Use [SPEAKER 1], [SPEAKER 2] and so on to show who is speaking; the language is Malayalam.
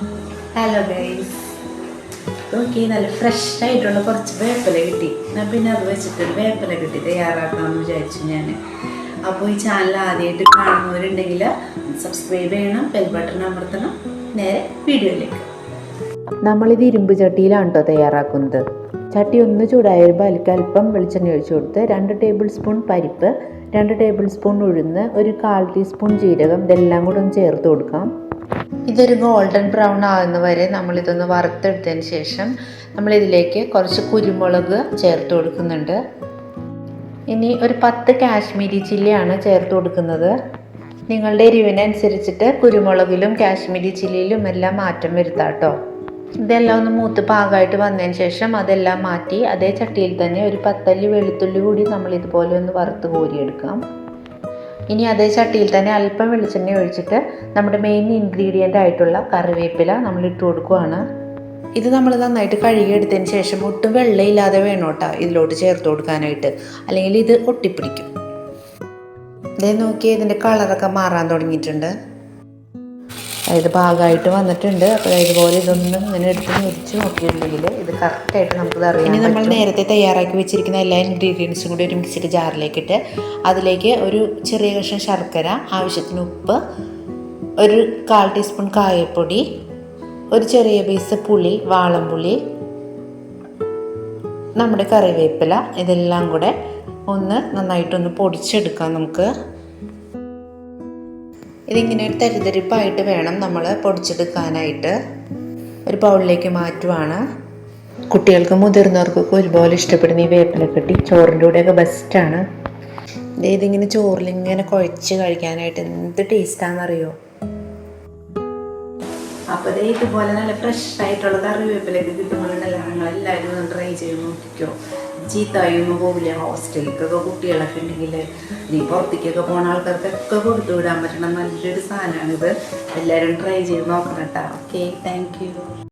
[SPEAKER 1] ഹലോ ഗൈസ് നോക്കി നല്ല ഫ്രഷ് ആയിട്ടുള്ള കുറച്ച് വേപ്പില കിട്ടി. ഞാൻ പിന്നെ അത് വെച്ചിട്ട് വേപ്പില കിട്ടി തയ്യാറാക്കാമെന്ന് വിചാരിച്ചു ഞാൻ അപ്പോൾ ഈ ചാനൽ ആദ്യമായിട്ട് കാണുന്നവരുണ്ടെങ്കിൽ സബ്സ്ക്രൈബ് ചെയ്യണം ബെൽ ബട്ടൺ അമർത്തണം നേരെ വീഡിയോയിലേക്ക്.
[SPEAKER 2] നമ്മളിത് ഇരുമ്പ് ചട്ടിയിലാണ് കേട്ടോ തയ്യാറാക്കുന്നത്. ചട്ടി ഒന്ന് ചൂടായ വരുമ്പോൾ അതിലേക്ക് അല്പം വെളിച്ചെണ്ണ ഒഴിച്ചു കൊടുത്ത് രണ്ട് ടേബിൾ സ്പൂൺ പരിപ്പ് രണ്ട് ടേബിൾ സ്പൂൺ ഉഴുന്ന് ഒരു കാൽ ടീസ്പൂൺ ജീരകം ഇതെല്ലാം കൂടെ ഒന്ന് ചേർത്ത് കൊടുക്കാം. ഇതൊരു ഗോൾഡൻ ബ്രൗൺ ആകുന്ന വരെ നമ്മളിതൊന്ന് വറുത്തെടുത്തതിന് ശേഷം നമ്മളിതിലേക്ക് കുറച്ച് കുരുമുളക് ചേർത്ത് കൊടുക്കുന്നുണ്ട്. ഇനി ഒരു പത്ത് കാശ്മീരി ചില്ലിയാണ് ചേർത്ത് കൊടുക്കുന്നത്. നിങ്ങളുടെ എരിവിനനുസരിച്ചിട്ട് കുരുമുളകിലും കാശ്മീരി ചില്ലിയിലും എല്ലാം മാറ്റം വരുത്താം കേട്ടോ ഇതെല്ലാം ഒന്ന് മൂത്ത് പാകമായിട്ട് വന്നതിന് ശേഷം അതെല്ലാം മാറ്റി അതേ ചട്ടിയിൽ തന്നെ ഒരു പത്തല്ലി വെളുത്തുള്ളി കൂടി നമ്മൾ ഇതുപോലെ ഒന്ന് വറുത്ത് കോരിയെടുക്കാം. ഇനി അതേ ചട്ടിയിൽ തന്നെ അല്പം വെളിച്ചെണ്ണ ഒഴിച്ചിട്ട് നമ്മുടെ മെയിൻ ഇൻഗ്രീഡിയന്റ് ആയിട്ടുള്ള കറിവേപ്പില നമ്മൾ ഇട്ട് കൊടുക്കുവാണ്. ഇത് നമ്മൾ നന്നായിട്ട് കഴുകിയെടുത്തതിന് ശേഷം ഒട്ടും വെള്ളമില്ലാതെ വേണം കേട്ടോ ഇതിലോട്ട് ചേർത്ത് കൊടുക്കാനായിട്ട്. അല്ലെങ്കിൽ ഇത് ഒട്ടിപ്പിടിക്കും. ഇതേ നോക്കി ഇതിന്റെ കളറൊക്കെ മാറാൻ തുടങ്ങിയിട്ടുണ്ട്. അതായത് ഭാഗമായിട്ട് വന്നിട്ടുണ്ട്. അപ്പോൾ ഇതുപോലെ ഇതൊന്നും ഇങ്ങനെ എടുത്ത് മുറിച്ച് നോക്കിയിട്ടുണ്ടെങ്കിൽ ഇത് കറക്റ്റായിട്ട് നമുക്ക് അറിയാം ഇനി നമ്മൾ നേരത്തെ തയ്യാറാക്കി വെച്ചിരിക്കുന്ന എല്ലാ ഇൻഗ്രീഡിയൻസും കൂടി ഒരു മിക്സിയുടെ ജാറിലേക്കിട്ട് അതിലേക്ക് ഒരു ചെറിയ കഷ്ണം ശർക്കര ആവശ്യത്തിന് ഉപ്പ് ഒരു കാൽ ടീസ്പൂൺ കായപ്പൊടി ഒരു ചെറിയ പീസ് പുളി വാളംപുളി നമ്മുടെ കറിവേപ്പില ഇതെല്ലാം കൂടെ ഒന്ന് നന്നായിട്ടൊന്ന് പൊടിച്ചെടുക്കാം നമുക്ക്. ഇതിങ്ങനെ ഒരു തരിതരിപ്പായിട്ട് വേണം നമ്മൾ പൊടിച്ചെടുക്കാനായിട്ട്. ഒരു ബൗളിലേക്ക് മാറ്റുവാണ്. കുട്ടികൾക്കും മുതിർന്നവർക്കൊക്കെ ഒരുപോലെ ഇഷ്ടപ്പെടുന്ന ഈ വേപ്പില കെട്ടി ചോറിന്റെ കൂടെയൊക്കെ ബെസ്റ്റാണ് ഇതിങ്ങനെ ചോറിലിങ്ങനെ കുഴച്ച് കഴിക്കാനായിട്ട് എന്ത് ടേസ്റ്റാണെന്നറിയോ
[SPEAKER 1] അപ്പോൾ ദേ ഇതുപോലെ നല്ല ഫ്രഷ് ആയിട്ടുള്ള കറിവേപ്പിലൊക്കെ കിട്ടുമ്പോഴുണ്ടല്ലോ നിങ്ങളെല്ലാവരും ഒന്ന് ട്രൈ ചെയ്ത് നോക്കിക്കോ. ചീത്തായൊന്നും പോകില്ല ഹോസ്റ്റലിലേക്കൊക്കെ കുട്ടികളൊക്കെ ഉണ്ടെങ്കിൽ. നീ പുറത്തേക്കൊക്കെ പോണ ആൾക്കാർക്കൊക്കെ കൊടുത്തു വിടാൻ പറ്റണം നല്ലൊരു സാധനമാണിത്. എല്ലാവരും ട്രൈ ചെയ്ത് നോക്കണം കേട്ടോ. Okay thank you